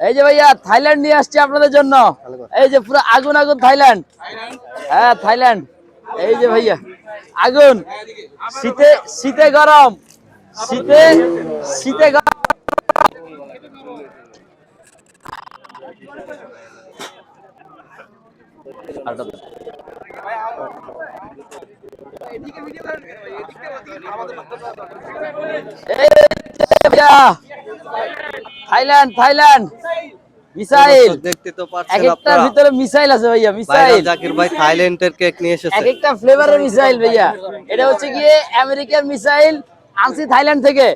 এই যে ভাইয়া, থাইল্যান্ড নিয়ে আসছি আপনাদের জন্য। এই যে পুরো আগুন আগুন, থাইল্যান্ড। হ্যাঁ থাইল্যান্ড। এই যে ভাইয়া, আগুন। শীতে শীতে গরম। শীতে শীতে গরম। Thailand Thailand. মিসাইল। দেখতে তো পাচ্ছেন আপনারা। ভিতরে মিসাইল আছে ভাইয়া মিসাইল। জাকির ভাই থাইল্যান্ডের কেক নিয়ে এক এসেছে একটা ফ্লেভারের মিসাইল ভাইয়া। এটা হচ্ছে গিয়ে আমেরিকার মিসাইল আনছি থাইল্যান্ড থেকে।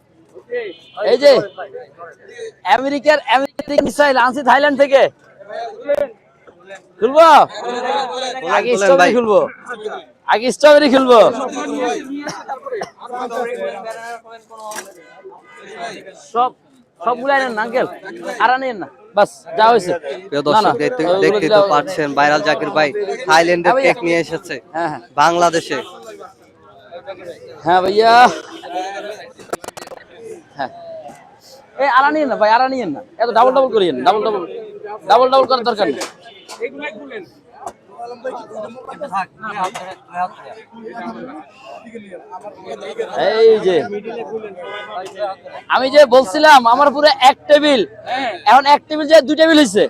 এই যে আমেরিকার আমেরিকান মিসাইল আনছি থাইল্যান্ড থেকে। খুলবো? আগে স্ট্রবেরি। খুলবো। আগে স্ট্রবেরি খুলবো। সব সবগুলো আনেন না আঙ্কেল? আর আনেন না। বাস যা হয়েছে। প্রিয় না, না, দর্শক দেখতে তো দিলে- ভাইরাল জাকির ভাই থাইল্যান্ডের কেক নিয়ে এসেছে। হ্যাঁ হ্যাঁ। বাংলাদেশে। হ্যাঁ ভাইয়া। হ্যাঁ। এই আরা নিয়েন না ভাই আরা নিয়েন না। এত ডাবল ডাবল করিয়েন ডাবল ডাবল ডাবল ডাবল করার দরকার নেই। এই যে আমি যে বলছিলাম আমার পুরো এক টেবিল। এখন এক টেবিল যে দুই টেবিল হয়েছে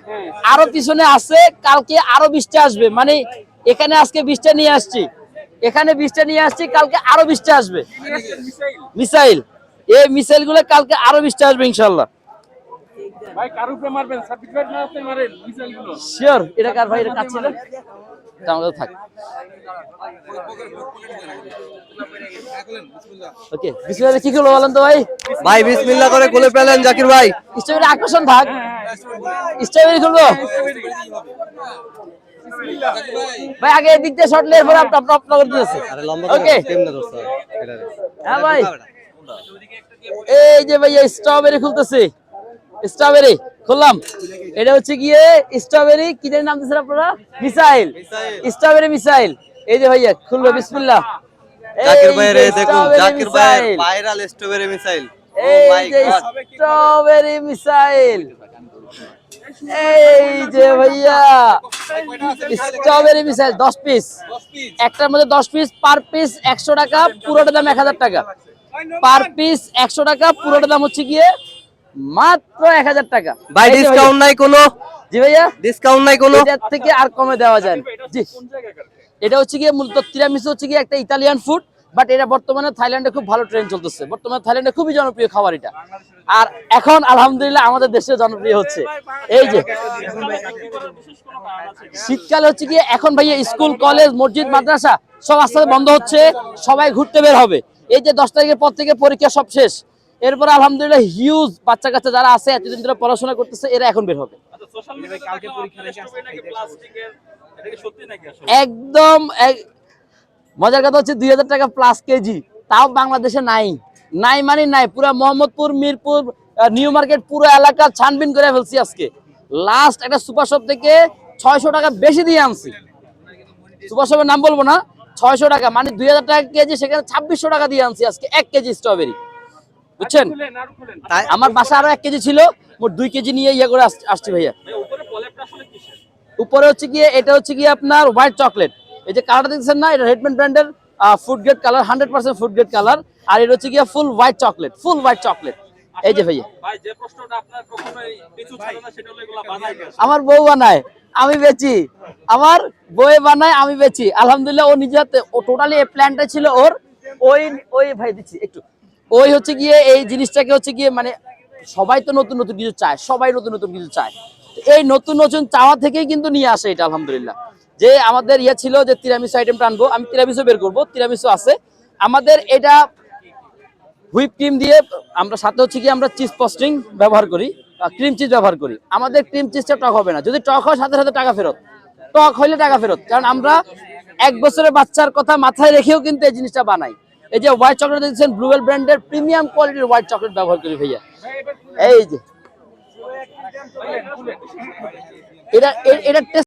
আরও পিছনে আছে কালকে আরও বিশটা আসবে। মানে এখানে আজকে বিশটা নিয়ে আসছি। এখানে বিশটা নিয়ে আসছি কালকে আরও বিশটা আসবে। মিসাইল। এই মিসাইলগুলো কালকে আরও বিশটা আসবে ইনশাল্লাহ। ভাই কার উপরে মারবেন? সার্টিফিকেট না আপনি মারেন মিসাইল শিওর এটা কার ভাই এটা কাজ ছিল আমাদের থাক। ওকে বিসমিল্লাহ কি করব বলেন তো ভাই? ভাই বিসমিল্লাহ করে খুলে ফেলেন জাকির ভাই। স্ট্রবেরি আকর্ষণ থাক। স্ট্রবেরি খুলবো ভাই আগে এদিক দিয়ে শর্ট লেয়ার পরে আপনি আপনি আপনি করে দিতেছে আরে লম্বা ওকে কেমনে দোস্ত হ্যাঁ ভাই। এই যে ভাইয়া স্ট্রবেরি খুলতেছি। স্ট্রবেরি খুললাম। এটা হচ্ছে গিয়ে স্ট্রবেরি কি জানি নাম দিচ্ছেন আপনারা? মিসাইল। Strawberry missile. এই যে ভাইয়া খুললো বিসমিল্লাহ। জাকির ভাইয়ের যে দেখুন জাকির ভাইয়ের ভাইরাল স্ট্রবেরি মিসাইল। এই যে স্ট্রবেরি মিসাইল। এই যে ভাইয়া স্ট্রবেরি মিসাইল দশ পিস। একটার মধ্যে দশ পিস পার পিস একশো টাকা পুরোটা দাম এক হাজার টাকা। পার পিস একশো টাকা পুরোটা দাম হচ্ছে গিয়ে মাত্র এক হাজার টাকা। ভাই। ডিসকাউন্ট নাই কোনো? জি ভাইয়া? ডিসকাউন্ট নাই কোনো? এটার থেকে আর কমে দেওয়া যায় জি। এটা হচ্ছে গিয়ে মূলত তিরামিসু হচ্ছে গিয়ে একটা ইতালিয়ান ফুড বাট এটা বর্তমানে থাইল্যান্ডে খুব ভালো ট্রেন্ড চলতেছে। বর্তমানে থাইল্যান্ডে খুবই জনপ্রিয় খাবার এটা। আর এখন আলহামদুলিল্লাহ আমাদের দেশে জনপ্রিয় হচ্ছে। এই যে। শীতকালে হচ্ছে গিয়ে এখন ভাইয়া স্কুল কলেজ মসজিদ মাদ্রাসা সব আস্তে আস্তে বন্ধ হচ্ছে সবাই ঘুরতে বের হবে। এই যে দশ তারিখের পর থেকে পরীক্ষা সব শেষ। এরপর আলহামদুলিল্লাহ হিউজ বাচ্চা কাচ্চা যারা আছে এতদিন ধরে পড়াশোনা করতেছে এরা এখন বের হবে। আসলে? একদম মজার কথা হচ্ছে দুই হাজার টাকা প্লাস কেজি তাও বাংলাদেশে নাই। নাই মানে নাই পুরো মোহাম্মদপুর মিরপুর নিউ মার্কেট পুরো এলাকা ছানবিন করে ফেলছি আজকে। লাস্ট একটা সুপার শপ থেকে ছয়শো টাকা বেশি দিয়ে আনছি। সুপার শপের নাম বলব না ছয়শো টাকা মানে দুই হাজার টাকা কেজি সেখানে ছাব্বিশশো টাকা দিয়ে আনছি আজকে এক কেজি স্ট্রবেরি বুঝছেন? তাই আমার বাসা আরও এক কেজি ছিল মোট দুই কেজি নিয়ে ইয়ে করে আসছি ভাইয়া। উপরে হচ্ছে গিয়ে এটা হচ্ছে গিয়ে আপনার হোয়াইট চকলেট এই যে কালারটা দেখছেন না এটা রেডম্যান ব্র্যান্ডের food grade colour hundred percent food grade colour আর এটা হচ্ছে গিয়ে full white chocolate full white chocolate এই যে ভাইয়া। আমার বউ বানায় আমি বেচি। আমার বউ বানায় আমি বেচি। আলহামদুলিল্লাহ ও নিজে হাতে ও টোটালি এই প্ল্যানটা ছিল ওর। ওই ওই ভাই দিচ্ছি একটু। ওই হচ্ছে গিয়ে এই জিনিসটাকে হচ্ছে গিয়ে মানে সবাই তো নতুন নতুন কিছু চায়, সবাই নতুন নতুন কিছু চায়। এই নতুন নতুন চাওয়া থেকেই কিন্তু নিয়ে আসে এটা, আলহামদুলিল্লাহ। যে আমাদের ইয়ে ছিল যে তিরামিসু আইটেমটা আনব, আমি তিরামিসু বের করব তিরামিসু আছে। আমাদের এটা হুইপ ক্রিম দিয়ে আমরা সাথে হচ্ছে কি আমরা চিজ পস্টিং ব্যবহার করি ক্রিম চিজ ব্যবহার করি। আমাদের ক্রিম চিজটা টক হবে না। যদি টক হয়, সাথে সাথে টাকা ফেরত। টক হইলে টাকা ফেরত। কারণ আমরা এক বছরের বাচ্চার কথা মাথায় রেখেও কিন্তু এই জিনিসটা বানাই। এই যে হোয়াইট চকলেট দেখছেন ব্লুবেল ব্র্যান্ডের প্রিমিয়াম কোয়ালিটির হোয়াইট চকলেট ব্যবহার করি ভাইয়া। এই যে। এটা এ- এটার টেস্ট